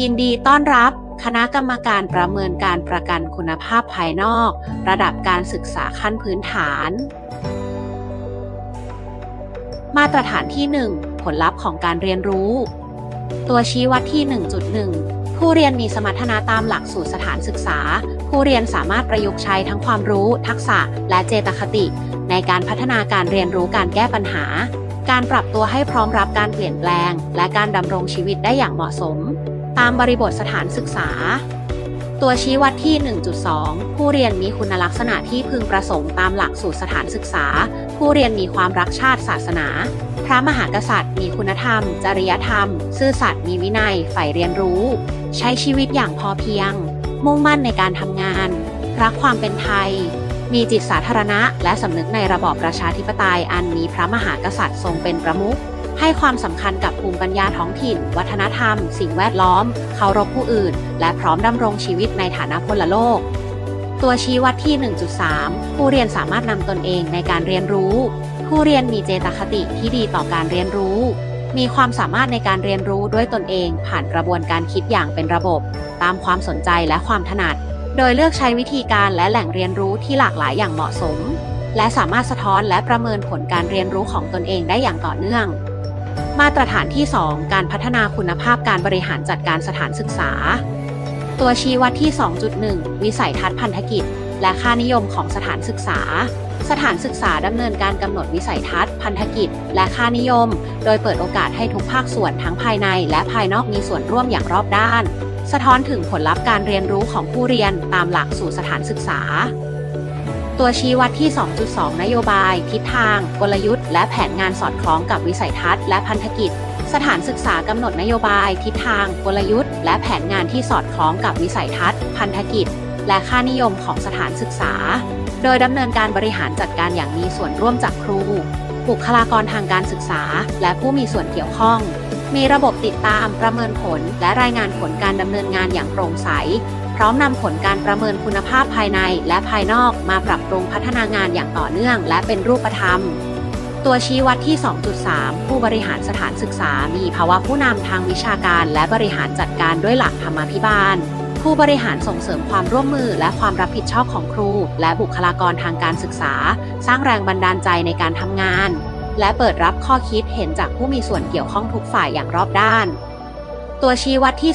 ยินดีต้อนรับคณะกรรมการประเมินการประกันคุณภาพภายนอก ระดับการศึกษาขั้นพื้นฐาน มาตรฐานที่ 1 ผลลัพธ์ของการเรียนรู้ ตัวชี้วัดที่ 1.1 ผู้เรียนมีสมรรถนะตามหลักสูตรสถานศึกษา ผู้เรียนสามารถประยุกต์ใช้ทั้งความรู้ ทักษะ และเจตคติ ในการพัฒนาการเรียนรู้การแก้ปัญหา การปรับตัวให้พร้อมรับการเปลี่ยนแปลง และการดำรงชีวิตได้อย่างเหมาะสม ตามบริบทสถานศึกษา ตัวชี้วัดที่ 1.2 ผู้เรียนมีคุณลักษณะที่พึงประสงค์ตามหลักสูตรสถานศึกษา ผู้เรียนมีความรักชาติศาสนา พระมหากษัตริย์ มีคุณธรรม จริยธรรม ซื่อสัตย์มีวินัยใฝ่เรียนรู้ ใช้ชีวิตอย่างพอเพียง มุ่งมั่นในการทำงาน รักความเป็นไทยมีจิตสาธารณะ และสำนึกในระบอบประชาธิปไตยอันมีพระมหากษัตริย์ทรงเป็นประมุข ให้ความสำคัญกับภูมิปัญญาท้องถิ่น วัฒนธรรม สิ่งแวดล้อม เคารพผู้อื่น และพร้อมดำรงชีวิตในฐานะพลโลก ตัวชี้วัดที่ 1.3 ผู้เรียนสามารถนำตนเองในการเรียนรู้ ผู้เรียนมีเจตคติที่ดีต่อการเรียนรู้ มีความสามารถในการเรียนรู้ด้วยตนเองผ่านกระบวนการคิดอย่างเป็นระบบ ตามความสนใจและความถนัด โดยเลือกใช้วิธีการและแหล่งเรียนรู้ที่หลากหลายอย่างเหมาะสมและสามารถสะท้อนและประเมินผลการเรียนรู้ของตนเองได้อย่างต่อเนื่อง มาตรฐานที่ 2 การพัฒนาคุณภาพการบริหารจัดการสถานศึกษา ตัวชี้วัดที่ 2.1 วิสัยทัศน์พันธกิจ และค่านิยมของสถานศึกษา สถานศึกษาดำเนินการกำหนดวิสัยทัศน์ พันธกิจ และค่านิยม โดยเปิดโอกาสให้ทุกภาคส่วนทั้งภายใน และภายนอกมีส่วนร่วมอย่างรอบด้าน สะท้อนถึงผลลัพธ์การเรียนรู้ของผู้เรียนตามหลักสู่สถานศึกษา ตัวชี้วัดที่ 2.2 นโยบาย ทิศทาง กลยุทธ์ และแผนงานสอดคล้องกับวิสัยทัศน์และพันธกิจ สถานศึกษากำหนดนโยบาย ทิศทาง กลยุทธ์ และแผนงานที่สอดคล้องกับวิสัยทัศน์ พันธกิจ และค่านิยมของสถานศึกษา โดยดำเนินการบริหารจัดการอย่างมีส่วนร่วมจากครู บุคลากรทางการศึกษา และผู้มีส่วนเกี่ยวข้อง มีระบบติดตามประเมินผล และรายงานผลการดำเนินงานอย่างโปร่งใส ร้อมนำผลการประเมินคุณภาพภายในและภายนอกมาปรับปรุงพัฒนางานอย่างต่อเนื่อง และเป็นรูปธรรม ตัวชี้วัดที่ 2.3 ผู้บริหารสถานศึกษา มีภาวะผู้นำทางวิชาการ และบริหารจัดการด้วยหลักธรรมาภิบาล ผู้บริหารส่งเสริมความร่วมมือ และความรับผิดชอบของครู และบุคลากรทางการศึกษา สร้างแรงบันดาลใจในการทำงาน และเปิดรับข้อคิดเห็นจากผู้มีส่วนเกี่ยวข้องทุกฝ่ายอย่างรอบด้าน ตัวชี้วัดที่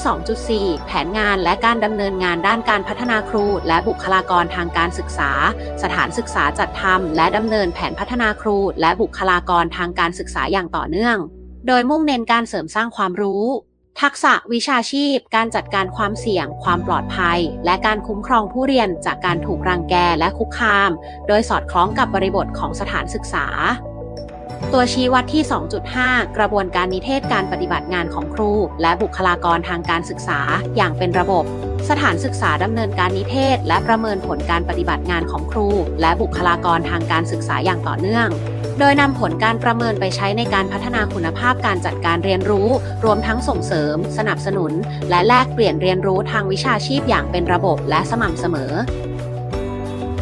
2.4 แผนงานและการดำเนินงานด้านการพัฒนาครู และบุคลากรทางการศึกษา สถานศึกษาจัดทำและดำเนินแผนพัฒนาครู และบุคลากรทางการศึกษาอย่างต่อเนื่อง โดยมุ่งเน้นการเสริมสร้างความรู้ ทักษะวิชาชีพ การจัดการความเสี่ยง ความปลอดภัย และการคุ้มครองผู้เรียนจากการถูกรังแกและคุกคาม โดยสอดคล้องกับบริบทของสถานศึกษา ตัวชี้วัดที่ 2.5 กระบวนการนิเทศการปฏิบัติงานของครู และบุคลากรทางการศึกษาอย่างเป็นระบบ สถานศึกษาดำเนินการนิเทศ และประเมินผลการปฏิบัติงานของครู และบุคลากรทางการศึกษาอย่างต่อเนื่อง โดยนำผลการประเมินไปใช้ในการพัฒนาคุณภาพการจัดการเรียนรู้ รวมทั้งส่งเสริม สนับสนุน และแลกเปลี่ยนเรียนรู้ทางวิชาชีพอย่างเป็นระบบและสม่ำเสมอ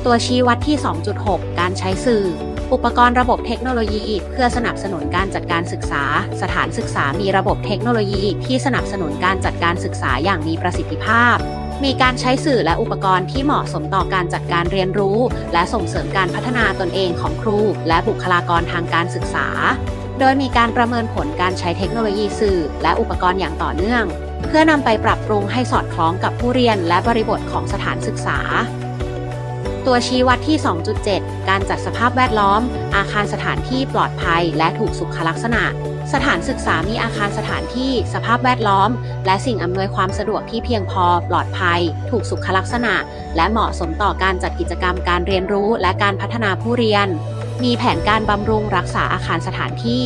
ตัวชี้วัดที่ 2.6 การใช้สื่อ อุปกรณ์ระบบเทคโนโลยีเพื่อสนับสนุนการจัดการศึกษา สถานศึกษามีระบบเทคโนโลยีที่สนับสนุนการจัดการศึกษาอย่างมีประสิทธิภาพ มีการใช้สื่อและอุปกรณ์ที่เหมาะสมต่อการจัดการเรียนรู้ และส่งเสริมการพัฒนาตนเองของครู และบุคลากรทางการศึกษา โดยมีการประเมินผลการใช้เทคโนโลยีสื่อ และอุปกรณ์อย่างต่อเนื่อง เพื่อนำไปปรับปรุงให้สอดคล้องกับผู้เรียนและบริบทของสถานศึกษา ตัวชี้วัดที่ 2.7 การจัดสภาพแวดล้อม อาคารสถานที่ปลอดภัย และถูกสุขลักษณะ สถานศึกษามีอาคารสถานที่ สภาพแวดล้อม และสิ่งอำนวยความสะดวกที่เพียงพอ ปลอดภัย ถูกสุขลักษณะ และเหมาะสมต่อการจัดกิจกรรมการเรียนรู้ และการพัฒนาผู้เรียน มีแผนการบำรุงรักษาอาคารสถานที่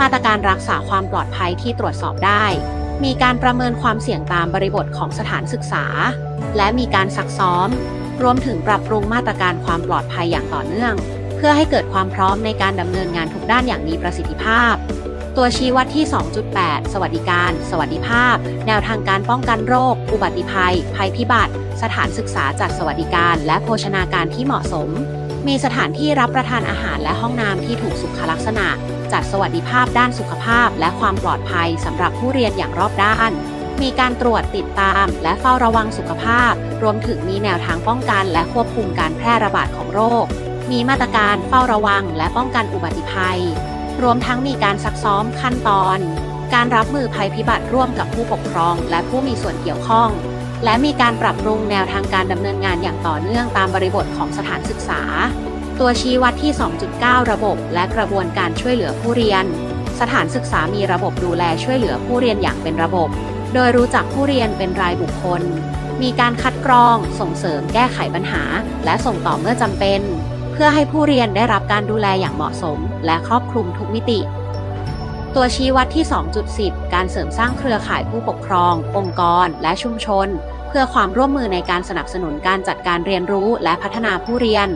มาตรการรักษาความปลอดภัยที่ตรวจสอบได้มีการประเมินความเสี่ยงตามบริบทของสถานศึกษา และมีการซักซ้อม รวมถึงปรับปรุงมาตรการความปลอดภัยอย่างต่อเนื่อง เพื่อให้เกิดความพร้อมในการดำเนินงานทุกด้านอย่างมีประสิทธิภาพ ตัวชี้วัดที่ 2.8 สวัสดิการ สวัสดิภาพ แนวทางการป้องกันโรค อุบัติภัย ภัยพิบัติ สถานศึกษาจัดสวัสดิการ และโภชนาการที่เหมาะสม มีสถานที่รับประทานอาหารและห้องน้ำที่ถูกสุขลักษณะ จัดสวัสดิภาพด้านสุขภาพ และความปลอดภัยสำหรับผู้เรียนอย่างรอบด้าน มีการตรวจติดตาม และเฝ้าระวังสุขภาพ รวมถึงมีแนวทางป้องกันและควบคุมการแพร่ระบาดของโรค มีมาตรการเฝ้าระวังและป้องกันอุบัติภัย รวมทั้งมีการซักซ้อมขั้นตอน การรับมือภัยพิบัติร่วมกับผู้ปกครองและผู้มีส่วนเกี่ยวข้อง และมีการปรับปรุงแนวทางการดำเนินงานอย่างต่อเนื่องตามบริบทของสถานศึกษา ตัวชี้วัดที่ 2.9 ระบบ และกระบวนการช่วยเหลือผู้เรียน สถานศึกษามีระบบดูแลช่วยเหลือผู้เรียนอย่างเป็นระบบ โดยรู้จักผู้เรียนเป็นรายบุคคล มีการคัดกรอง ส่งเสริมแก้ไขปัญหา และส่งต่อเมื่อจำเป็น เพื่อให้ผู้เรียนได้รับการดูแลอย่างเหมาะสม และครอบคลุมทุกมิติ ตัวชี้วัดที่ 2.10 การเสริมสร้างเครือข่ายผู้ปกครอง องค์กร และชุมชน เพื่อความร่วมมือในการสนับสนุนการจัดการเรียนรู้และพัฒนาผู้เรียน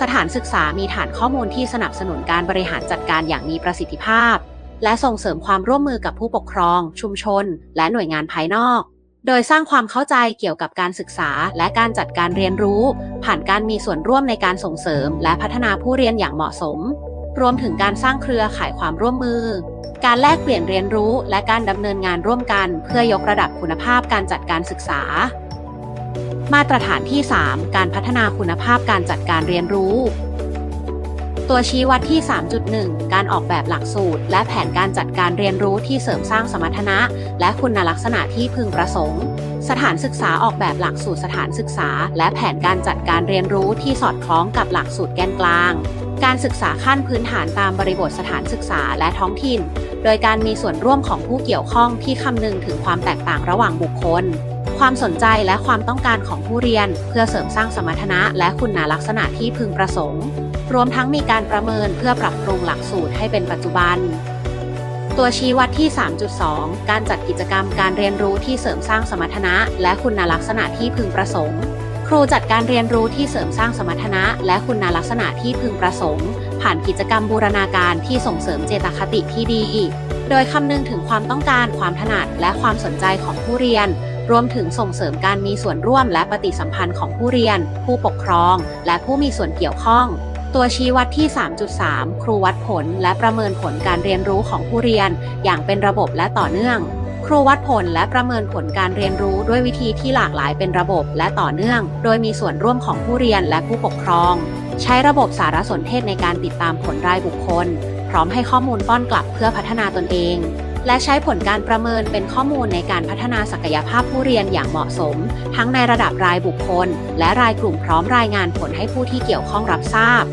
สถานศึกษามีฐานข้อมูลที่สนับสนุนการบริหารจัดการอย่างมีประสิทธิภาพ และส่งเสริมความร่วมมือกับผู้ปกครอง ชุมชน และหน่วยงานภายนอก โดยสร้างความเข้าใจเกี่ยวกับการศึกษา และการจัดการเรียนรู้ ผ่านการมีส่วนร่วมในการส่งเสริม และพัฒนาผู้เรียนอย่างเหมาะสม รวมถึงการสร้างเครือข่ายความร่วมมือ การแลกเปลี่ยนเรียนรู้และการดำเนินงานร่วมกัน เพื่อยกระดับคุณภาพการจัดการศึกษา มาตรฐานที่ 3 การพัฒนาคุณภาพการจัดการเรียนรู้ ตัวชี้วัดที่ 3.1 การออกแบบหลักสูตร และแผนการจัดการเรียนรู้ที่เสริมสร้างสมรรถนะ และคุณลักษณะที่พึงประสงค์ สถานศึกษาออกแบบหลักสูตรสถานศึกษา และแผนการจัดการเรียนรู้ที่สอดคล้องกับหลักสูตรแกนกลาง การศึกษาขั้นพื้นฐานตามบริบทสถานศึกษาและท้องถิ่น โดยการมีส่วนร่วมของผู้เกี่ยวข้องที่คำนึงถึงความแตกต่างระหว่างบุคคล ความสนใจและความต้องการของผู้เรียน เพื่อเสริมสร้างสมรรถนะและคุณลักษณะที่พึงประสงค์ รวมทั้งมีการประเมินเพื่อปรับปรุงหลักสูตรให้เป็นปัจจุบัน ตัวชี้วัดที่ 3.2 การจัดกิจกรรมการเรียนรู้ที่เสริมสร้างสมรรถนะและคุณลักษณะที่พึงประสงค์ครูจัดการเรียนรู้ที่เสริมสร้างสมรรถนะและคุณลักษณะที่พึงประสงค์ ผ่านกิจกรรมบูรณาการที่ส่งเสริมเจตคติที่ดี โดยคำนึงถึงความต้องการความถนัดและความสนใจของผู้เรียน รวมถึงส่งเสริมการมีส่วนร่วมและปฏิสัมพันธ์ของผู้เรียน ผู้ปกครอง และผู้มีส่วนเกี่ยวข้อง ตัวชี้วัดที่ 3.3 ครูวัดผล และประเมินผลการเรียนรู้ของผู้เรียน อย่างเป็นระบบและต่อเนื่อง ครูวัดผลและประเมินผลการเรียนรู้ด้วยวิธีที่หลากหลายเป็นระบบและต่อเนื่อง โดยมีส่วนร่วมของผู้เรียนและผู้ปกครอง ใช้ระบบสารสนเทศในการติดตามผลรายบุคคล พร้อมให้ข้อมูลป้อนกลับเพื่อพัฒนาตนเอง และใช้ผลการประเมินเป็นข้อมูลในการพัฒนาศักยภาพผู้เรียนอย่างเหมาะสม ทั้งในระดับรายบุคคล และรายกลุ่มพร้อมรายงานผลให้ผู้ที่เกี่ยวข้องรับทราบ